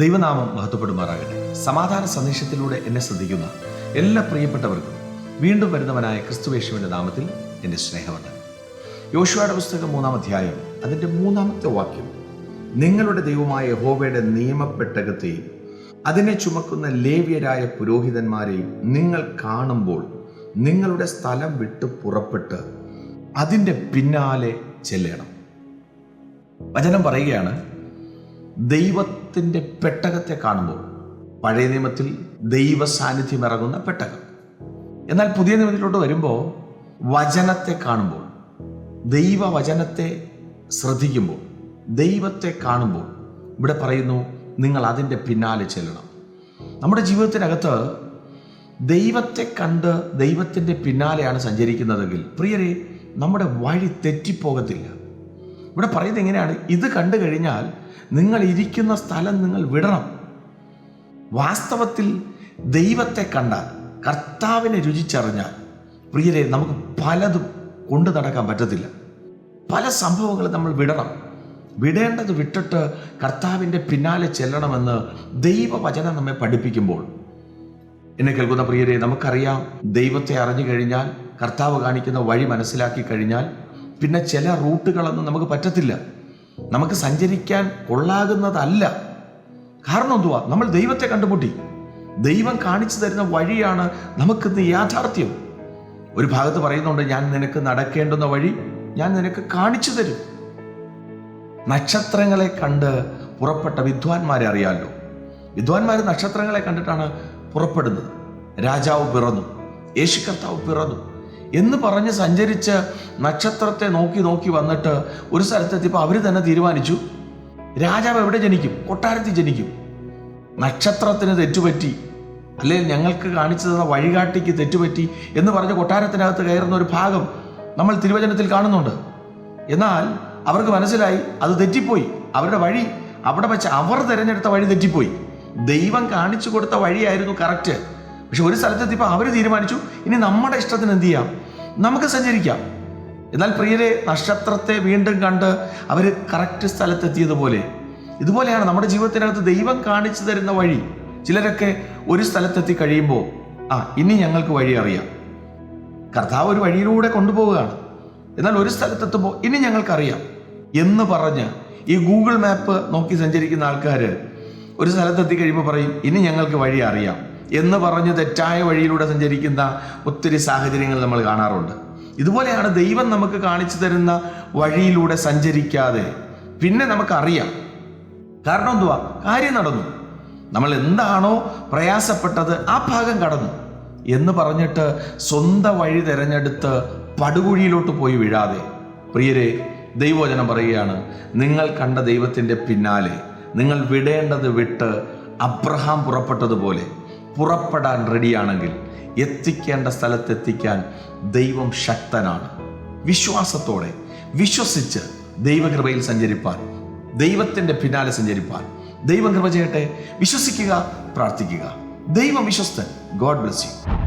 ദൈവനാമം മഹത്വപ്പെടുമാറാകട്ടെ. സമാധാന സന്ദേശത്തിലൂടെ എന്നെ ശ്രദ്ധിക്കുന്ന എല്ലാ പ്രിയപ്പെട്ടവർക്കും വീണ്ടും വരുന്നവനായ ക്രിസ്തുവേശുവിന്റെ നാമത്തിൽ എന്റെ സ്നേഹമുണ്ട് യോശുവയുടെ പുസ്തകം മൂന്നാം അധ്യായം അതിന്റെ മൂന്നാമത്തെ വാക്യം നിങ്ങളുടെ ദൈവമായ ഹോവയുടെ നിയമപ്പെട്ടകത്തെയും അതിനെ ചുമക്കുന്ന ലേവ്യരായ പുരോഹിതന്മാരെയും നിങ്ങൾ കാണുമ്പോൾ നിങ്ങളുടെ സ്ഥലം വിട്ട് പുറപ്പെട്ട് അതിന്റെ പിന്നാലെ ചെല്ലണം. വചനം പറയുകയാണ് ദൈവത്തിന്റെ പെട്ടകത്തെ കാണുമ്പോൾ പഴയ നിയമത്തിൽ ദൈവ സാന്നിധ്യം ഇറങ്ങുന്ന പെട്ടകം. എന്നാൽ പുതിയ നിയമത്തിലോട്ട് വരുമ്പോൾ വചനത്തെ കാണുമ്പോൾ ദൈവവചനത്തെ ശ്രദ്ധിക്കുമ്പോൾ ദൈവത്തെ കാണുമ്പോൾ ഇവിടെ പറയുന്നു നിങ്ങൾ അതിന്റെ പിന്നാലെ ചെല്ലണം. നമ്മുടെ ജീവിതത്തിനകത്ത് ദൈവത്തെ കണ്ട് ദൈവത്തിന്റെ പിന്നാലെയാണ് സഞ്ചരിക്കുന്നതെങ്കിൽ പ്രിയരെ നമ്മുടെ വഴി തെറ്റിപ്പോകത്തില്ല. ഇവിടെ പറയുന്നത് എങ്ങനെയാണ്? ഇത് കണ്ടു കഴിഞ്ഞാൽ നിങ്ങൾ ഇരിക്കുന്ന സ്ഥലം നിങ്ങൾ വിടണം. വാസ്തവത്തിൽ ദൈവത്തെ കണ്ടാൽ കർത്താവിനെ രുചിച്ചറിഞ്ഞാൽ പ്രിയരെ നമുക്ക് പലതും കൊണ്ടു നടക്കാൻ പറ്റത്തില്ല. പല സംഭവങ്ങളും നമ്മൾ വിടണം. വിടേണ്ടത് വിട്ടിട്ട് കർത്താവിന്റെ പിന്നാലെ ചെല്ലണമെന്ന് ദൈവവചനം നമ്മെ പഠിപ്പിക്കുമ്പോൾ. എന്നെ കേൾക്കുന്ന പ്രിയരെ നമുക്കറിയാം ദൈവത്തെ അറിഞ്ഞു കഴിഞ്ഞാൽ കർത്താവ് കാണിക്കുന്ന വഴി മനസ്സിലാക്കി കഴിഞ്ഞാൽ പിന്നെ ചില റൂട്ടുകളൊന്നും നമുക്ക് പറ്റത്തില്ല. നമുക്ക് സഞ്ചരിക്കാൻ കൊള്ളാകുന്നതല്ല. കാരണം എന്തുവാ? നമ്മൾ ദൈവത്തെ കണ്ടുമുട്ടി. ദൈവം കാണിച്ചു തരുന്ന വഴിയാണ് നമുക്കിന്ന് യാഥാർത്ഥ്യം. ഒരു ഭാഗത്ത് പറയുന്നുണ്ട് ഞാൻ നിനക്ക് നടക്കേണ്ടുന്ന വഴി ഞാൻ നിനക്ക് കാണിച്ചു തരും. നക്ഷത്രങ്ങളെ കണ്ട് പുറപ്പെട്ട വിദ്വാൻമാരെ അറിയാമല്ലോ വിദ്വാൻമാർ നക്ഷത്രങ്ങളെ കണ്ടിട്ടാണ് പുറപ്പെടുന്നത്. രാജാവ് പിറന്നു. യേശു കർത്താവ് പിറന്നു. എന്ന് പറഞ്ഞ് സഞ്ചരിച്ച് നക്ഷത്രത്തെ നോക്കി നോക്കി വന്നിട്ട് ഒരു സ്ഥലത്തെത്തിയപ്പോൾ അവർ തന്നെ തീരുമാനിച്ചു. രാജാവ് എവിടെ ജനിക്കും? കൊട്ടാരത്തിൽ ജനിക്കും. നക്ഷത്രത്തിന് തെറ്റുപറ്റി അല്ലെങ്കിൽ ഞങ്ങൾക്ക് കാണിച്ചു തന്ന വഴികാട്ടിക്ക് തെറ്റുപറ്റി എന്ന് പറഞ്ഞ് കൊട്ടാരത്തിനകത്ത് കയറുന്ന ഒരു ഭാഗം നമ്മൾ തിരുവചനത്തിൽ കാണുന്നുണ്ട്. എന്നാൽ അവർക്ക് മനസ്സിലായി അത് തെറ്റിപ്പോയി. അവരുടെ വഴി അവിടെ വെച്ച് അവർ തിരഞ്ഞെടുത്ത വഴി തെറ്റിപ്പോയി. ദൈവം കാണിച്ചു കൊടുത്ത വഴിയായിരുന്നു കറക്റ്റ്. പക്ഷെ ഒരു സ്ഥലത്തെത്തിയപ്പോൾ അവർ തീരുമാനിച്ചു ഇനി നമ്മുടെ ഇഷ്ടത്തിന് എന്ത് ചെയ്യാം? നമുക്ക് സഞ്ചരിക്കാം. എന്നാൽ പ്രിയരെ നക്ഷത്രത്തെ വീണ്ടും കണ്ട് അവർ കറക്റ്റ് സ്ഥലത്തെത്തിയതുപോലെ ഇതുപോലെയാണ് നമ്മുടെ ജീവിതത്തിനകത്ത് ദൈവം കാണിച്ചു തരുന്ന വഴി. ചിലരൊക്കെ ഒരു സ്ഥലത്തെത്തി കഴിയുമ്പോൾ ആ ഇനി ഞങ്ങൾക്ക് വഴി അറിയാം. കർത്താവ് ഒരു വഴിയിലൂടെ കൊണ്ടുപോവുകയാണ്. എന്നാൽ ഒരു സ്ഥലത്തെത്തുമ്പോൾ ഇനി ഞങ്ങൾക്കറിയാം എന്ന് പറഞ്ഞ് ഈ ഗൂഗിൾ മാപ്പ് നോക്കി സഞ്ചരിക്കുന്ന ആൾക്കാർ ഒരു സ്ഥലത്തെത്തി കഴിയുമ്പോൾ പറയും ഇനി ഞങ്ങൾക്ക് വഴി അറിയാം. എന്ന് പറഞ്ഞ് തെറ്റായ വഴിയിലൂടെ സഞ്ചരിക്കുന്ന ഒത്തിരി സാഹചര്യങ്ങൾ നമ്മൾ കാണാറുണ്ട്. ഇതുപോലെയാണ് ദൈവം നമുക്ക് കാണിച്ചു തരുന്ന വഴിയിലൂടെ സഞ്ചരിക്കാതെ പിന്നെ നമുക്കറിയാം. കാരണം എന്തുവാ? കാര്യം നടന്നു. നമ്മൾ എന്താണോ പ്രയാസപ്പെട്ടത് ആ ഭാഗം കടന്നു. എന്ന് പറഞ്ഞിട്ട് സ്വന്തം വഴി തിരഞ്ഞെടുത്ത് പടുകുഴിയിലോട്ട് പോയി വീഴാതെ. പ്രിയരെ ദൈവവചനം പറയുകയാണ് നിങ്ങൾ കണ്ട ദൈവത്തിന്റെ പിന്നാലെ നിങ്ങൾ വിടേണ്ടത് വിട്ട് അബ്രഹാം പുറപ്പെട്ടതുപോലെ. പുറപ്പെടാൻ റെഡിയാണെങ്കിൽ എത്തിക്കേണ്ട സ്ഥലത്തെത്തിക്കാൻ ദൈവം ശക്തനാണ്. വിശ്വാസത്തോടെ വിശ്വസിച്ച് ദൈവകൃപയിൽ സഞ്ചരിപ്പാൻ ദൈവത്തിന്റെ പിന്നാലെ സഞ്ചരിപ്പാൻ. ദൈവം കൃപ ചെയ്യട്ടെ. വിശ്വസിക്കുക പ്രാർത്ഥിക്കുക. ദൈവം വിശ്വസ്തൻ. God bless you.